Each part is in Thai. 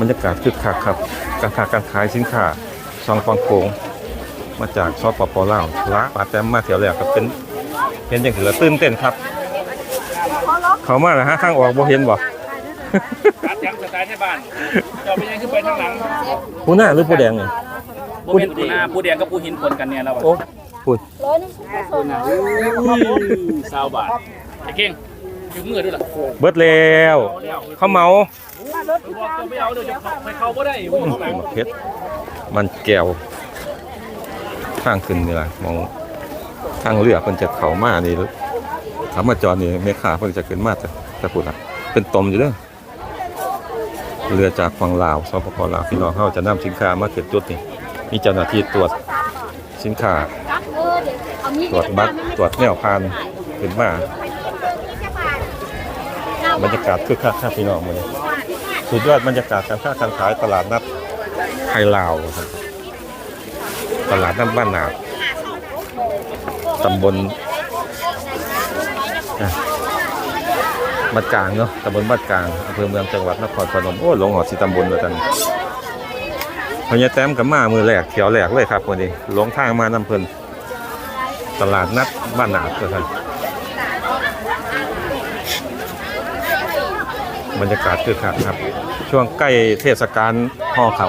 บรรยากาศคึกคักครับการค้าการขายสินค้าซองฟังโขงมาจากซอปปลาวละปาแต้มมาเที่ยวแรกก็เป็นเห็นอย่างถือละตื่นเต้นครับ เขามาแล้วฮะทางออกบ่เห็นบ่ครับยังสไตล์ไทยบ้านเจ้าเป็นยังขึ้นไปทางหลังผู้หน้าหรือผู้แดงเนี่ยผู้เป็นปูนาผู้แดงกับผู้หินผลกันเนี่ยเราโอ้พูดปูนาสาวบาทไอ้เก่ง ถึงมือด้วยล่ะเบิดแล้วเขาเมาไม่เอาเดี๋ยวจะไปเขาก็ได้อืมเพชรมันแก้วทางขึ้นนี่ล่ะมองทางเรือเพิ่นจะเข้ามานี่ถามมาจอดนี่แม่ค้าเพิ่นจะขึ้นมาแต่แต่พูดละเป็นตมอยู่เด้อเรือจากฝั่งลาวสปปลาวพี่น้องเขาจะนำสินค้ามาเก็บจุดนี่มีเจ้าหน้าที่ตรวจสินค้าตรวจบัตรตรวจแนวพานขึ้นมา บรรยากาศคึกคักครับพี่น้องมื้อนี้สุดยอดบรรยากาศการค้าการขายตลาดนัดไทยลาวครับตลาดนัดบ้านนาดตำบลบ้านกลางเนาะตำบลบ้านกลางอำเภอเมืองจังหวัดนครพนมโอ้หลงหอดสิตำบลเลยกันพญาแต้มกับมามือแรกเขียวแรกเลยครับวันนี้หลงทางมานำเพลินตลาดนัดบ้านนาดครับ บรรยากาศคือคักครับ ช่วงใกล้เทศกาลห่อเขา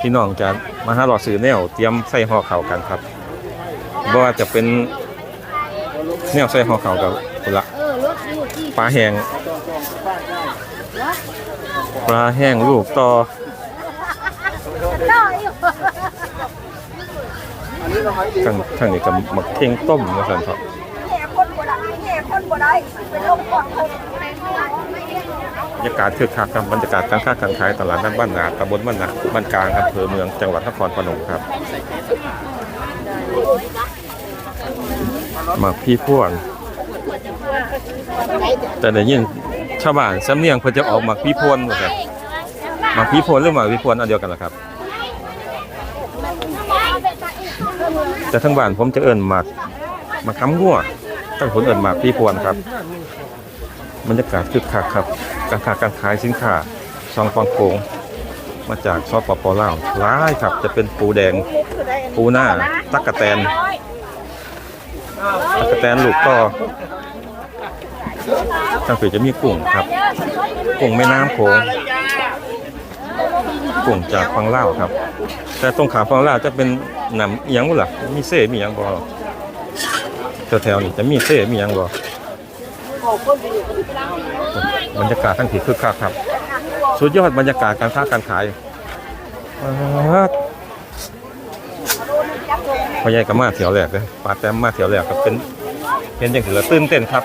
พี่น้องจะมาหาหลอดซื้อแนวเตรียมใส่ห่อเขากันครับบ่ว่าจะเป็นแนวใส่ห่อเขากับพุ่นละปลาแห้งปลาแห้งลูกต่อทั้งทั้งนี้กับหมักเข่งต้มนะสันครับแห่คนบ่ได้แห่คนบ่ได้เป็นลมก่อนคน บรรยากาศคึกคักครับบรรยากาศการค้าการขายตลาดนัดบ้านนาตำบลบ้านนาบ้านกลางอำเภอเมืองจังหวัดนครพนมครับมักพี่พ่วงแต่ได้ยินชาวบ้านสำเนียงเพิ่นจะออกมักพี่พวนหมดครับมักพี่พวนหรือมักพี่พวนอันเดียวกันเหรอครับ แต่ทั้งบ้านผมจะเอิ้นหมักมักคำงัวทั้งคนเอิ้นหมักพี่พวนครับ บรรยากาศคึกคักครับ การค้าการขายสินค้าซองฟองโขงมาจากซอปปอล่าวหลายครับ จะเป็นปูแดง ปูหน้า ตักกะแตน ตักกะแตนลูกก็ทางฝีจะมีกุ้งครับ กุ้งแม่น้ำโขงกุ้งจากฝั่งลาครับ แต่ตรงขาฝั่งลาจะเป็นหนำอิหยังบ่ล่ะมีเซ่มียังบ่แถวๆนี้จะมีเซ่มียังบ่ บรรยากาศทั้งผีคึกคักครับ สุดยอดบรรยากาศการค้าการขายป๊าดพ่อใหญ่ก็มาเที่ยวแรกเลยปาแต้มมาเที่ยวแรกก็เป็นเป็นอย่างถือละตื่นเต้นครับ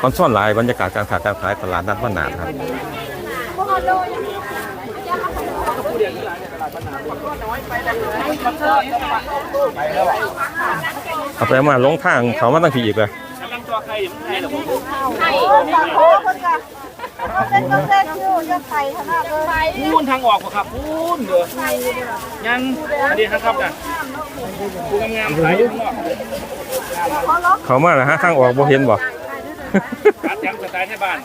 คอนซ่อนหลายบรรยากาศการค้าการขายตลาดนัดบ้านนาดครับเอาไปมาลงทางเขามาตั้งทีอีกเลย ไม่ใช่หรอกผมไข่ปลาโคคนกะเส้นก็เส้นอยู่ยอดไข่ขนาดเลยพูนทางออกบ่ครับพูนเด้อยังอันนี้ครับกันผู้งามๆขายอยู่ข้างนอกเขาล็อกเขามาแล้วฮะทางออกบ่เห็นบ่ครับยังสไตล์ไทยบ้าน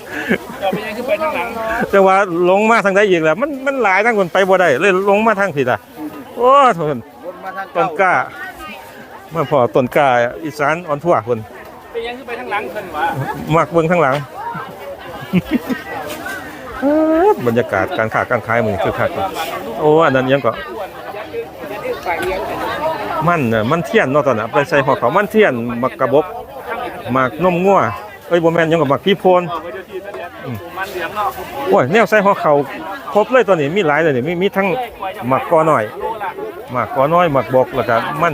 เจ้าเป็นยังขึ้นไปทางหลังแต่ว่าลงมาทางใดอีกแล้วมันมันหลายทางคนไปบ่ได้เลยลงมาทางผิดอะโอ้ทนต้นกล้าเมื่อพอต้นกล้าอีสานอ่อนทั่วคน เป็นยังขึ้นไปทางหลังเพิ่นว่ามักเบิ่งข้างหลัง บรรยากาศการค้าการขายมือคือคักโอ้อันนั้นยังก็มันน่ะมันเทียนเนาะตอนน่ะไปใส่หัวเขามันเทียนมักกระบกหมากนมงัวเอ้ยบ่แม่นยังกับหมักพี่โพน เอาไปเดี๋ยวทีเดี๋ยวมันเหลืองเนาะโอ้ยแนวใส่หัวเขาครบเลยตัวนี้มีหลายเลยนี่มีมีทั้งหมักกอหน้อยหมักกอน้อยหมักบกแล้วก็มัน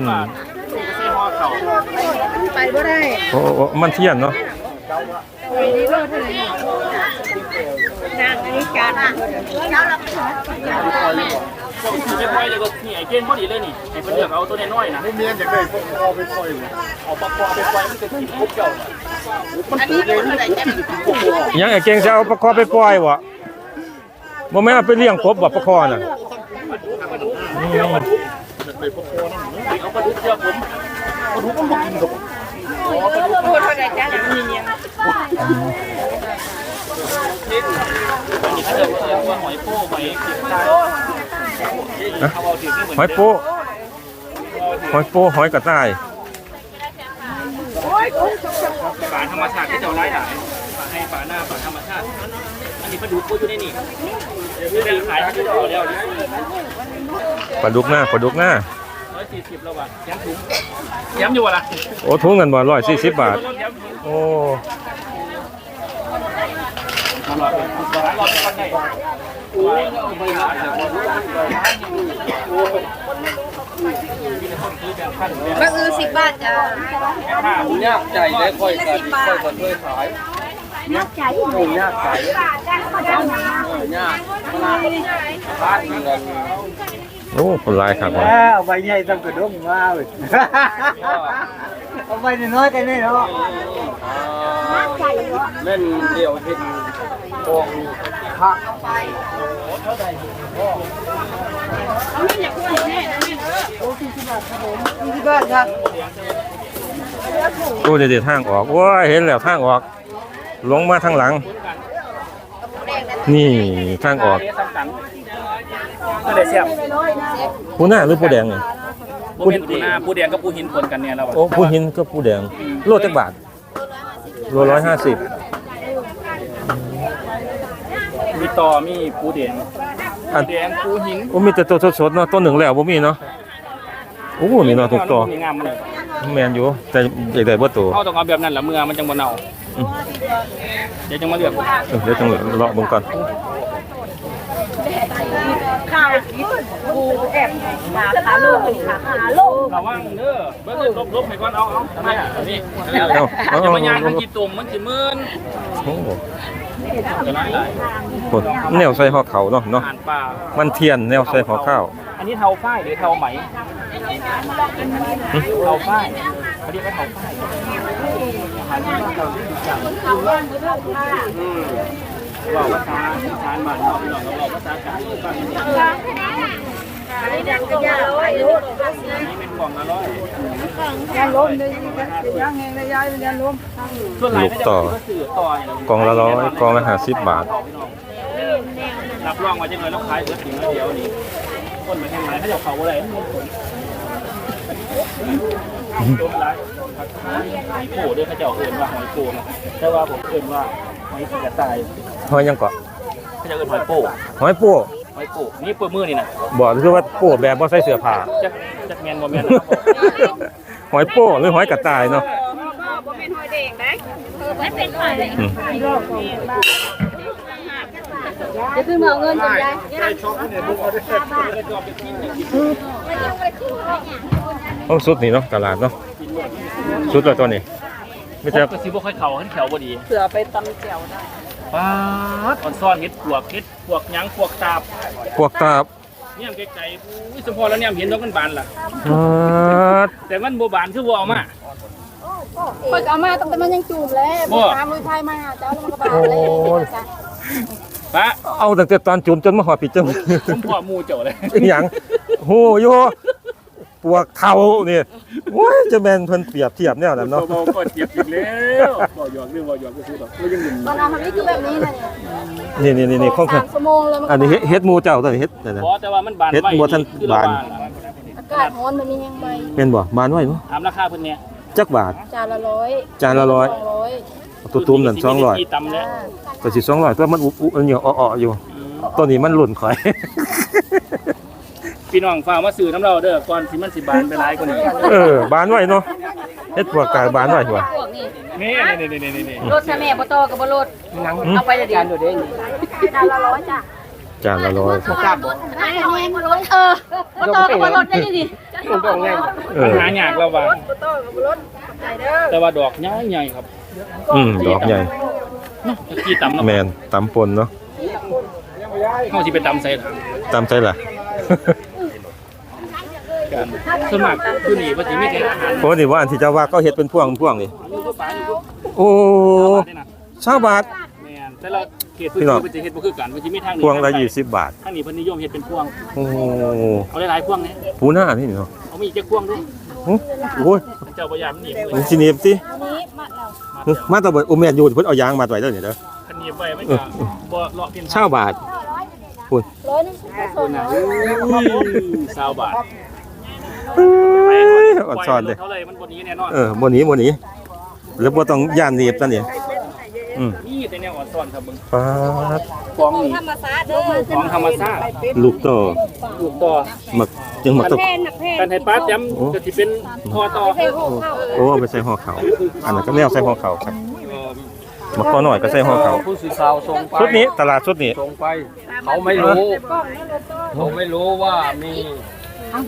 ใส่ห่อเข่า ไป บ่ได้โอ้โอ้มันเทียนเนาะไปนี่รถเท่าไหร่นางอันนี้จานเจ้าละผมถือไปปล่อยเลยก็นี่ไอ้เกณฑ์พอดีเลยนี่ไอ้เพิ่นเลือกเอาตัวน้อยๆนะเมียนจากได้พวกคอไปปล่อยเลยเอาปลาคอไปปล่อยมันจะกินพวกเจ้ามันปูเลยมันปูที่จะกินพวกคอยังไอ้เก่งจะเอาปลาคอไปปล่อยวะบ่แม่นเอาไปเลี้ยงกบบ่ปลาคอน่ะเอาปลาดุกเชื่อผมมันรู้มันบ่กินกับ พูดเท่าไหร่จ้ามีเนียงนนี้เขาจะเรียกว่าหอยป้หอยเขียดตหอยป้หอยป้หอยกระต่ายป่าธรรมชาติที่เจ้าไร้หลายป่าให้ป่าหน้าป่าธรรมชาติ อันนี้ปลาดุกก็อยู่ในนี่เดี๋ยวจะขายที่ต่อแล้วปลาดุกหน้าปลาดุกหน้า ร้อยสี่สิบแล้วว่ะย้ำถุงย้ำอยู่วะล่ะโอ้ทุ่งเงินบ่ร้อยสี่สิบบาท ย้ำถุงโอ้มาลอยเป็นร้านลอยเป็นวันไหนโอ้ยไม่ได้เลยก็คือสิบบาทจ้าข้าวยากใจได้ค่อยกันค่อยกันด้วยขายยากใจยากใจยากบ้านเงิน โอ้คนร้ายครับเอาไปใหญ่ต้องกระดงมาเว้ยเอาไปน้อยๆแต่นี่เนาะเล่นเดี่ยวเห็นกองพักที่บ้านครับโอ้เดี๋ยวๆทางออกว้าเห็นแล้วทางออกลงมาทางหลัง นี่ทางออก ก็ได้เสียบผู้หน้าหรือผู้แดงเนี่ยปูเป็นปูหน้าปูแดงกับปูหินปนกันเนี่ยเราโอ้ผู้หินก็ผู้แดงโลจักบาทโลร้อยห้าสิบมีต่อมีปูแดงอันแดงปูหินโอ้มีแต่ตัวสดๆเนาะตัวหนึ่งแล้วบ่มีเนาะโอ้นี่เนาะถูกตัวมีงามเลยแมนอยู่แต่อยากได้บ่ตัวเขาต้องเอาแบบนั้นแหละเมื่อมันจังบ่เน่าอืมเดี๋ยวจังมาเลือกเออเดี๋ยวจังเลาะเบิ่งก่อน ข้าวปูแอบขาขาลูกขาขาลูกระวังเด้อเบิ่งลบลบให้ก่อนเอาเอาทำไมอะนี่เอาเอย่าเอามายางมันกี่ตุ่มมันสิมื่นโอ้โหแนวใส่ห่อเขาเนาะเนาะมันเทียนแนวใส่ห่อข้าว อันนี้เทาฝ้ายหรือเทาไหมเทาฝ้ายเขาเรียกว่าเทาฝ้าย อาหารที่บ้านเราที่ดีจังอืมว่าภาษาอีสานบ้านเราพี่น้องเราภาษากลางบ้านเรานี่ดังกระยาไปลูกนี่เป็นกล่องละร้อยยายล้มเลยยังไงนะยยายล้มส่วนหลายเขาจะเอาไปสื่อต่อกล่องละร้อยกล่องละห้าสิบบาทรับรองว่าจะเลยแล้วขายเสือถึงแล้วเดียวนี่คนมาแข่งไรเขาจะเขาอะไรโดนไรหอยโปูด้วยเขาจะเอื่นว่าหอยโปูนะแต่ว่าผมเอื่นว่า หอยกระต่ายหอยยังเกาะเขาจะเอื่นหอยโปูหอยปูหอยโปูนี่เปิดมือนี่นะบอกคือว่าปูแบบบ่ใส่เสื้อผ้า จักจักแมนบ่แมนหอยปูหรือหอยกระต่ายเนาะบ่เป็นหอยเด็กนะไม่เป็นหอยเลยอืมจะขึ้นมาเอาเงินจังยายได้ช็อกเนี่ยบุกเอาได้โอ้สุดนี่เนาะตลาดเนาะสุดแล้วตัวนี้ไม่จะจะกระซิบบ่ค่อยเข่าขึ้นแถวบ่ดีเสือไปตำเจียวได้ป้าดอ่อนซ่อนเห็ดปวกเห็ดปวกหยังปวกตาบพวกตาบเนี่ยไกลๆอุ้ยสมพอแล้วเนี่ยเห็นดอกมันบานล่ะฮัดแต่มันบ่บานคือบ่เอามา เปิดเอามาตั้งแต่มันยังจูบแล้วบ่ ตามลุยไทยมาเจ้าแล้วมันก็บาดเลยปะเอาตั้งแต่ตอนจุ่มจนมาหอดปิดจมผมพ่อหมูเจ้าเลยอีหยังโหโย ปวกเข่านี่โอ้ยจะแม่นเพิ่นเปรียบเทียบแนวนั้นเนาะบ่บ่เจ็บอีกแล้วบ่หยอกเรื่องบ่หยอกก็คือแบบก็ยังหนึ่งตอนนั้นมันนี่คือแบบนี้นะนี่นี่นี่นี่ของสามชั่วโมงแล้วมันอันนี้เฮ็ดเฮ็ดหมูเจ้าตัวนี้เฮ็ดนั่นน่ะบ่แต่ว่ามันบานเฮ็ดไว้บ่ทันคือเรบานล่ะอากาศร้อนมันมียังไงแม่นบ่บานไว้บ่ถามราคาเพิ่นเนี่ยจักบาทจานละร้อยจานละร้อยสองร้อยตัวตุ้มนั่นสิมี200กี่ตำแล้วตัวสิ200ตัวมันอุบอุบอันเหนียวอ้อๆอยู่ตัวนี้มันหล่นข่อย พี่น้องฝากมาซื้อน้ำเราเด้อก่อนสิมันสิบานไปหลายกว่านี้เออบานไว้เนาะเฮ็ดพวกกายบานไว้หัวพวกนี้นี่นี่นี่นี่นี่รถแม่บ่โตกับบ่รถอืมเอาไปเลยดีจานดูเด้งจานละร้อยจ้ะจานละร้อยกลับบ่อันนี้บ่รถเออบ่โตกับบ่รถได้ดิผมต้องเล่นเออ หายากแล้วว่าบ่โตกับบ่รถใจเด้อแต่ว่าดอกใหญ่ๆครับอืมดอกใหญ่เนาะกี่ตำเนาะแมนตำปนเนาะเฮาสิไปตำใส่ล่ะตำใจล่ะ กันส่วนมากอยู่นี่ว่าสิมีแต่อาหารโอ้นี่ว่าอันที่เจ้าว่าก็เฮ็ดเป็นพวงพวงนี่อยู่ก็ปลาอยู่โอ้นี่นะชาวบาท แม่นแต่ละเขตพื้นพี่น้อง ที่มันจะเฮ็ดบ่คือกันมันสิมีทางพวงละ20บาท ทางนี้เพิ่นนิยมเฮ็ดเป็นพวง โอ้เอาหลายๆพวงนี่ปูหน้านี่เนาะเอามีอีกจักพวงด้วยหึโอ้ยเจ้าบ่ยามมันหนีบเลมันยสิหนีบสิอันนี้มัดแล้วหึมาตะเบิดโอแม่นอยู่เพิ่นเอายางมาไว้เด้อนี่เด้อคันนีบไว้มันก็บ่เลาะเพียงเช่าบาทคุณคุณน่ะสาวบาท เอ้ยอ่อนช้อนเลย เขาเลยมันบนนี้แน่นอนเออบ่หนีบ่หนีแล้วบ่ต้องย่านหนีบซะนี่อืมนี่แต่แนวอ่อนซ้อนครับมึงป๊าดของนี่ธรรมศาสตร์เด้อของธรรมชาติลูกต่อลูกต่อมักจึงมักตกเพนน่ะเพนกันให้ป้าย้ำก็สิเป็นคอต่อเพนหกเข้าโอ้เอาไปใส่ห่อเขาวอันนั้นก็แนวใส่ห่อเขาวครับมักคอหน่อยก็ใส่ห่อเขาวผู้สื่อข่าวส่งไปชุดนี้ตลาดชุดนี้ ส่งไป เขาไม่รู้เขาไม่รู้ว่ามี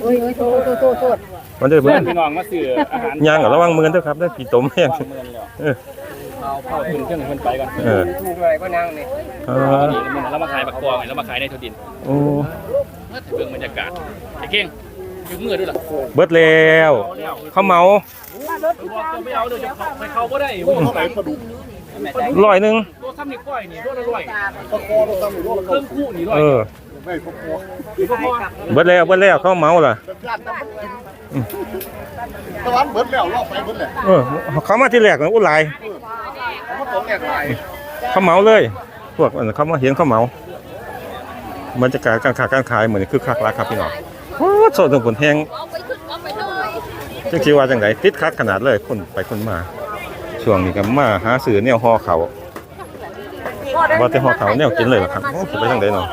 โอ้ยโอ้ยโทษโทษโทษโทษมันเด้อเพื่เพื่ออนนพี่น้องมาซื้ออาหารย่างก็ระวังมือเด้อครับเด้อพี่ตมแห้ง วางเมือนแล้วเออ เอาเข้าขึ้นเครื่องให้เพิ่นไปก่อนเออถูกอะไรก็นั่งนี่เออนี่มันเรามาขายบักกวางแล้วมาขายในทุดินโอ้เบิ่งบรรยากาศไอ้เก่งถึงมือด้วยล่ะเบิดแล้วเขาเมาไม่เอาเดี๋ยวจะเข้าไปเข้าบ่ได้โอ้ยไปปลาดุกร้อยหนึ่งตัวทำนี่ก้อยนี่ร้อยละร้อยตัวซ้ำนี่ร้อยเครื่องคู่นี่ร้อยเออ นี่ก็พอเบิดแล้วเบิดแล้วเขาเมาล่ะตะวันเบิดแล้วรอบไปเบิดเลยเออเขามาที่แรกน่ะอุ้หลายเขาก็ตกแหลกหลายเขาเมาเลย พวกอันเขามาเห็นเขาเมาบรรยากาศการค้าการขายเหมือนคือคักหลายครับพี่น้องโอ้โซนตรงผลแห้งจังคิดว่าจังไดติดคักขนาดเลยคนไปคนมา ช่วงนี้ก็มาหาซื้อแนวห่อเขา ว่าแต่ห่อเขาแนวกินเลยเหรอครับโอ้สิไปทางใดเนาะ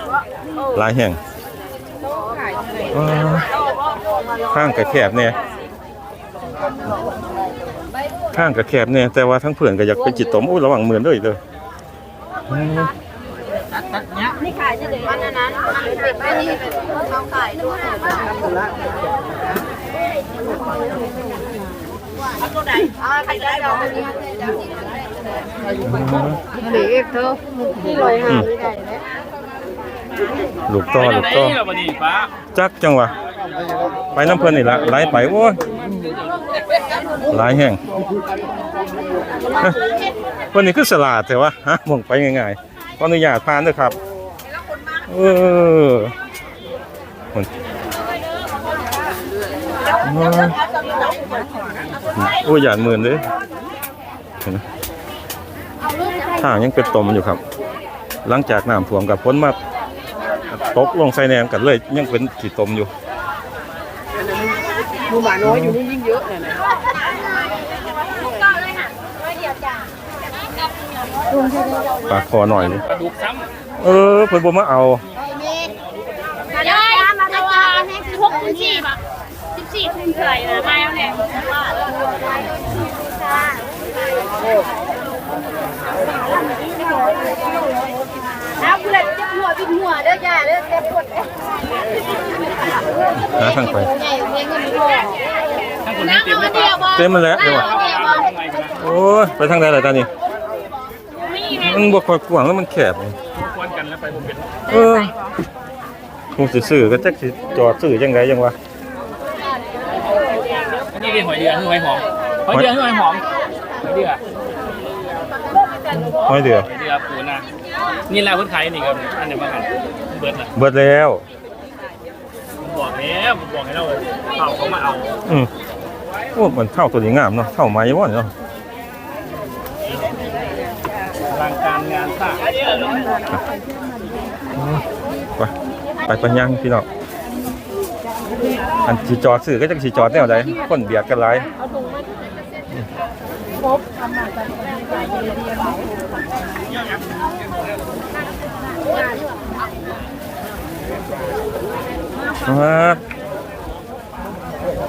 หลายแห่งว้าวข้างกระแคบเนี่ยข้างกระแคบเนี่ยแต่ว่าทั้งเพื่อนก็อยากไปจิตตมอุ้ยระวังมือด้วยเลยอืมนี่ขายจะเดี๋ยวอันนั้นมันเป็นอันนี้เป็นเขาขายด้วยตัวไหนอ่าใครได้ดอกนี้ เหลือเธอที่ลอยหาไม่ได้แล้วลูกต่อลูกต่อจักจังวะไปน้ำเพื่อนนี่ละไหลไปโอ้ยหลายแห่งวันนี้คือสลาดแต่ว่าฮะมองไปง่ายๆขออนุญาตผ่านด้วยครับเออคนโอ้ยหยาดหมื่นเลยเห็นไหม ทางยังเป็นตมอยู่ครับ หลังจากน้ำท่วมกับพ้นมาตกลงใส่แนมกันเลยยังเป็นขีดตมอยู่มูหมาน้อยอยู่นี่ยิ่งเยอะเลยนะปลาคอหน่อยเลยกระดูกซ้เออเพิ่นบ่มาเอามาได้มาได้ว่าพวกคุณชีพอะสิบสี่ทุ่มเท่าไหร่นะมาแล้ว เนี่ยแล้วเพื่อนจะหัวบินหัวเด้อจ้าเด้อเต็มหมดหาทางไปใหญ่เพียงเงินพอำทั้งคนนี้เต็มเลยป้าเต็มมันแล้วเดี๋ยวว่ะโอ้ยไปทางใดล่ะตานี่มันบ่ค่อยกวางแล้วมันแคบเออคงสิซื้อก็จักสิจอดซื้อจังไดจังวะนนี้เป็นหอยเดือหอยหอมหอยเดือหอยหอมหอยเดือ ห้อยเดือหอยเดือปูนานี่แหละเพิ่นขายนี่ครับอันเดียวมากันเบิดน่ะเบิดแล้ว ผมบอกแล้วผมบอกให้เราเขาเขามาเอาอืมโอ้มันเข้าตัวนี้งามเนาะเข้าไม้บ่เนาะอลังการงานสร้างไปไปไปย่างพี่น้องอันสิจอดซื้อก็จักสิจอดแนวใดคนเบียดกันหลาย ครับ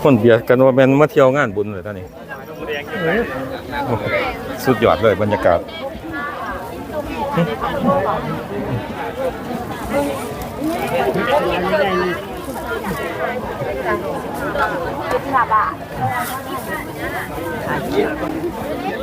คนเบียดกันว่าแมนมาเที่ยวงานบุญเลยตอนนี้ สุดยอดเลยบรรยากาศอ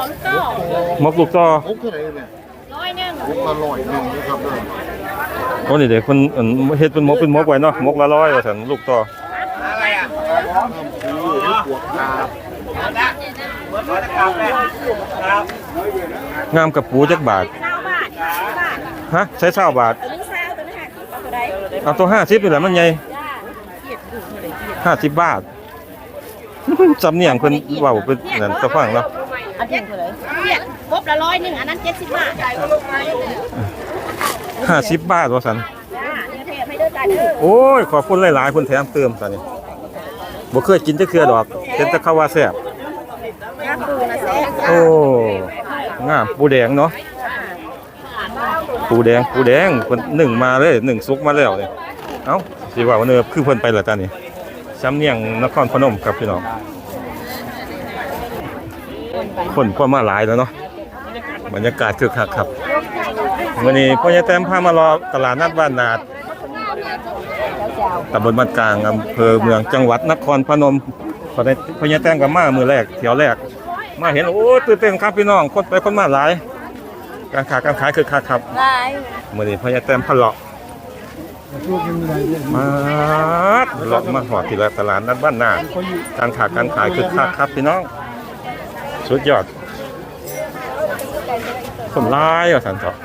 ลายอันนั้นโต้ลูกโต้หมกลูกต่อมุกเท่าไหร่เนี่ยร้อยหนึ่งมุกละร้อยหนึ่งนะครับเด้อโอ้นี่เด็กคนอันเฮ็ดเป็นมกเป็นมกไว้เนาะมกละร้อยว่าซั่นลูกต่อปวกตางามกับปูจักบาทเก้าบาทบาทฮะใช้20บาทตัวนึงเศร้าตัวนึงห้าสิบเอาตัวใดเอาตัว50นี่แหละมันใหญ่จ้า50บาทสำเนียงเพิ่นเว้าเป็นนั่นตะฟังเนาะ อันเดียวเท่าไหร่เพียครบละร้อยหนึ่งอันนั้นเจ็ดสิบบาทจ้า50บาทว่าซั่นเนื้อเทปให้เด้อจ้าเด้อโอ้ย ขอบคุณหลายๆคนแถมเติมซะนี่บ่เคยกินจักเทื่อดอกเป็นแต่ข้าวว่าแซ่บน้ำปูนะแซ่บโอ้งามปูแดงเนาะปูแดงปูแดงเพิ่นนึ่งมาเลยนึ่งสุกมาแล้วนี่เอ้าสิว่าว่าเนิบคือเพิ่นไปแล้วตานี่สำเนียงนครพนมครับพี่น้อง คนพอมาหลายแล้วเนาะบรรยากาศคึกคักครับวันนี้พ่อใหญ่แต้มพามารอตลาดนัดบ้านนาดตำบลบ้านกลางอำเภอเมืองจังหวัดนครพนมพอได้พ่อใหญ่แต้มกับมามือแรกเที่ยวแรก มาเห็นโอ้ตื่นเต้นครับพี่น้องคนไปคนมาหลาย การขายการขายคึกคักครับได้มื่อนี้พ่อใหญ่แต้มพะเลาะมาเลาะมาหอดที่ละตลาดนัดบ้านนาดการขายการขายคึกคักครับพี่น้อง สุดยอดคนร้ายอะสันเถาะ